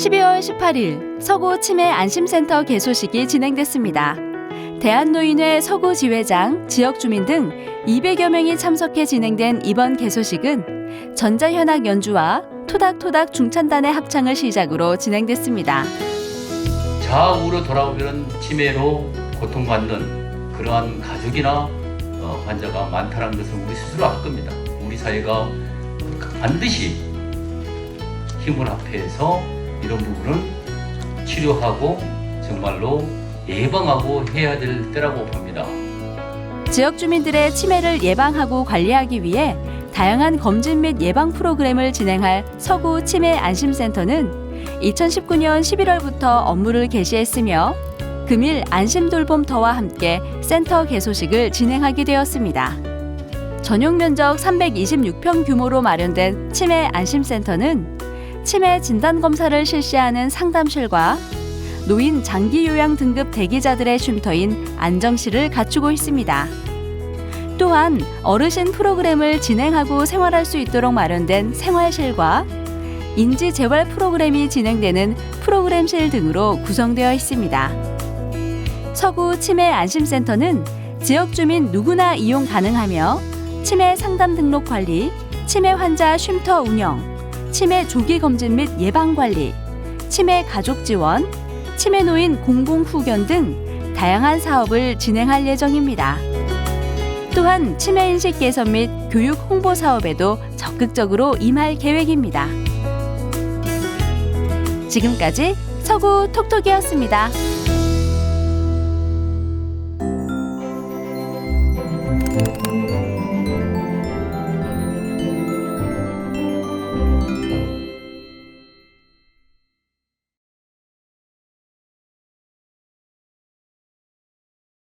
12월 18일 서구 치매 안심센터 개소식이 진행됐습니다. 대한노인회 서구 지회장, 지역 주민 등 200여 명이 참석해 진행된 이번 개소식은 전자현악 연주와 토닥토닥 중찬단의 합창을 시작으로 진행됐습니다. 좌우로 돌아보면 치매로 고통받는 그러한 가족이나 어, 환자가 많다는 것을 우리 스스로 알 겁니다. 우리 사회가 반드시 힘을 합해서 이런 부분을 치료하고 정말로 예방하고 해야 될 때라고 봅니다. 지역 주민들의 치매를 예방하고 관리하기 위해 다양한 검진 및 예방 프로그램을 진행할 서구 치매 안심센터는 2019년 11월부터 업무를 개시했으며 금일 안심 돌봄터와 함께 센터 개소식을 진행하게 되었습니다. 전용 면적 326평 규모로 마련된 치매 안심센터는 치매 진단 검사를 실시하는 상담실과 노인 장기 요양 등급 대기자들의 쉼터인 안정실을 갖추고 있습니다. 또한 어르신 프로그램을 진행하고 생활할 수 있도록 마련된 생활실과 인지 재활 프로그램이 진행되는 프로그램실 등으로 구성되어 있습니다. 서구 치매 안심센터는 지역 주민 누구나 이용 가능하며 치매 상담 등록 관리, 치매 환자 쉼터 운영, 치매 조기 검진 및 예방 관리, 치매 가족 지원, 치매 노인 공공 후견 등 다양한 사업을 진행할 예정입니다. 또한 치매 인식 개선 및 교육 홍보 사업에도 적극적으로 임할 계획입니다. 지금까지 서구 톡톡이었습니다.